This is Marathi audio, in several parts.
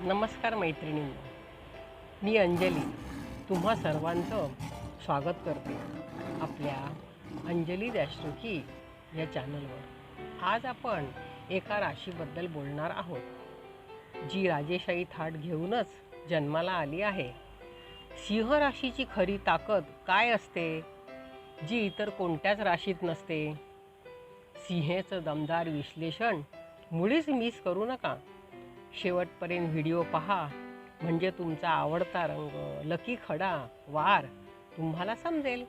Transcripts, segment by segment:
नमस्कार मैत्रिणी. मी अंजली. तुम्हा सर्वांचं स्वागत करते आपल्या अंजली दॅशरुखी या चॅनलवर. आज आपण एका राशीबद्दल बोलणार आहोत. जी राजेशाही थाट घेऊनच जन्माला आली आहे. सिंह राशीची खरी ताकद काय असते? जी इतर कोणत्याच राशीत नसते. सिंहेचं दमदार विश्लेषण मुळीच मिस करू नका. शेवटपर्यंत व्हिडिओ पहा. म्हणजे तुमचा आवडता रंग लकी खडा वार तुम्हाला समजेल.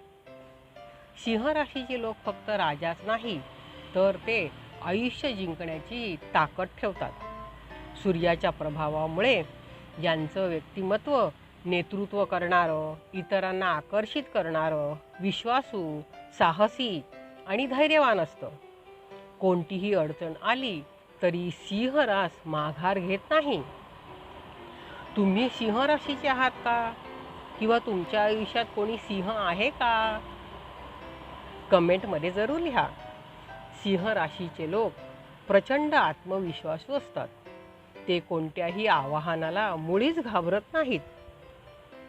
सिंह राशीचे लोक फक्त राजाच नाही तर ते आयुष्य जिंकण्याची ताकद ठेवतात. सूर्याच्या प्रभावामुळे ज्यांचं व्यक्तिमत्व नेतृत्व करणारं इतरांना आकर्षित करणारं विश्वासू साहसी आणि धैर्यवान असतं. कोणतीही अडचण आली तरी सिंहरास माघार घेत नाही. तुम्ही सिंहराशीचे आहात का? किंवा तुमच्या आयुष्यात कोणी सिंह आहे का? कमेंटमध्ये जरूर लिहा. सिंह राशीचे लोक प्रचंड आत्मविश्वासू असतात ते कोणत्याही आव्हानाला मुळीच घाबरत नाहीत.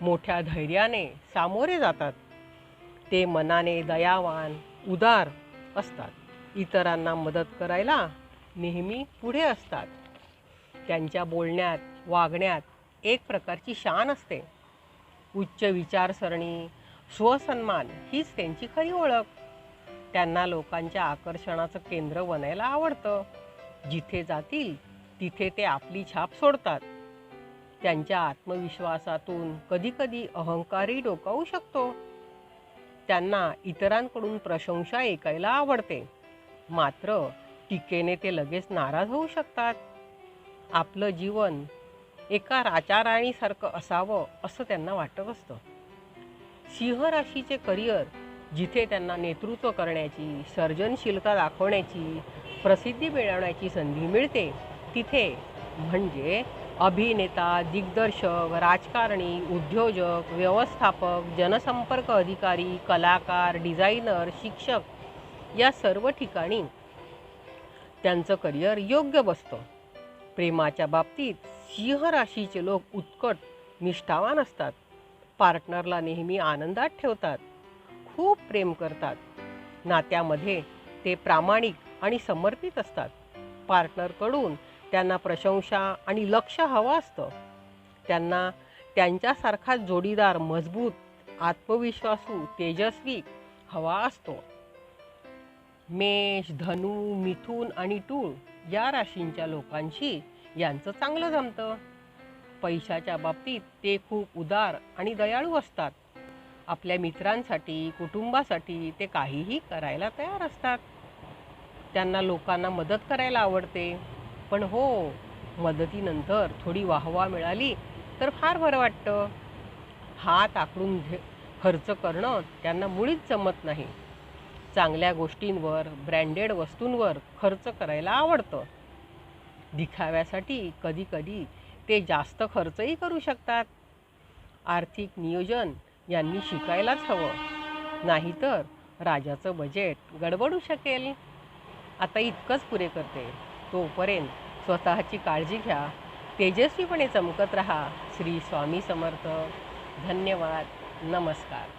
मोठ्या धैर्याने सामोरे जातात. ते मनाने दयावान उदार असतात. इतरांना मदत करायला नेहमी पुढे असतात. त्यांच्या बोलण्यात वागण्यात एक प्रकारची शान असते. उच्च विचारसरणी स्वसन्मान हीच त्यांची खरी ओळख. त्यांना लोकांच्या आकर्षणाचं केंद्र बनायला आवडतं. जिथे जातील तिथे ते आपली छाप सोडतात. त्यांच्या आत्मविश्वासातून कधीकधी अहंकारही डोकावू शकतो. त्यांना इतरांकडून प्रशंसा ऐकायला आवडते. मात्र टीकेने ते लगेच नाराज होऊ शकतात. आपलं जीवन एका राजाराणीसारखं असावं असं त्यांना वाटत असतं. सिंह राशीचे करिअर जिथे त्यांना नेतृत्व करण्याची सर्जनशीलता दाखवण्याची प्रसिद्धी मिळवण्याची संधी मिळते तिथे म्हणजे अभिनेता दिग्दर्शक राजकारणी उद्योजक व्यवस्थापक जनसंपर्क अधिकारी कलाकार डिझायनर शिक्षक या सर्व ठिकाणी त्यांचं करिअर योग्य बसतं. प्रेमाच्या बाबतीत सिंह राशीचे लोक उत्कट निष्ठावान असतात. पार्टनरला नेहमी आनंदात ठेवतात. खूप प्रेम करतात. नात्यामध्ये ते प्रामाणिक आणि समर्पित असतात. पार्टनरकडून त्यांना प्रशंसा आणि लक्ष हवं असतं. त्यांना त्यांच्यासारखा जोडीदार मजबूत आत्मविश्वासू तेजस्वी हवा असतो. मेष धनु मिथून आणि टूळ या राशींच्या लोकांशी यांचं चांगलं जमतं. पैशाच्या बाबतीत ते खूप उदार आणि दयाळू असतात. आपल्या मित्रांसाठी कुटुंबासाठी ते काहीही करायला तयार असतात. त्यांना लोकांना मदत करायला आवडते. पण हो मदतीनंतर थोडी वाहवा मिळाली तर फार बरं वाटतं. हात आकडून घे खर्च करणं त्यांना मुळीच जमत नाही. चांगल्या गोष्टींवर ब्रँडेड वस्तूंवर खर्च करायला आवडतं. दिखाव्यासाठी कधीकधी ते जास्त खर्चही करू शकतात. आर्थिक नियोजन यांनी शिकायलाच हवं. नाहीतर राजाचं बजेट गडबडू शकेल. आता इतकंच पुरे करते. तोपर्यंत स्वतःची काळजी घ्या. तेजस्वीपणे चमकत राहा. श्री स्वामी समर्थ. धन्यवाद. नमस्कार.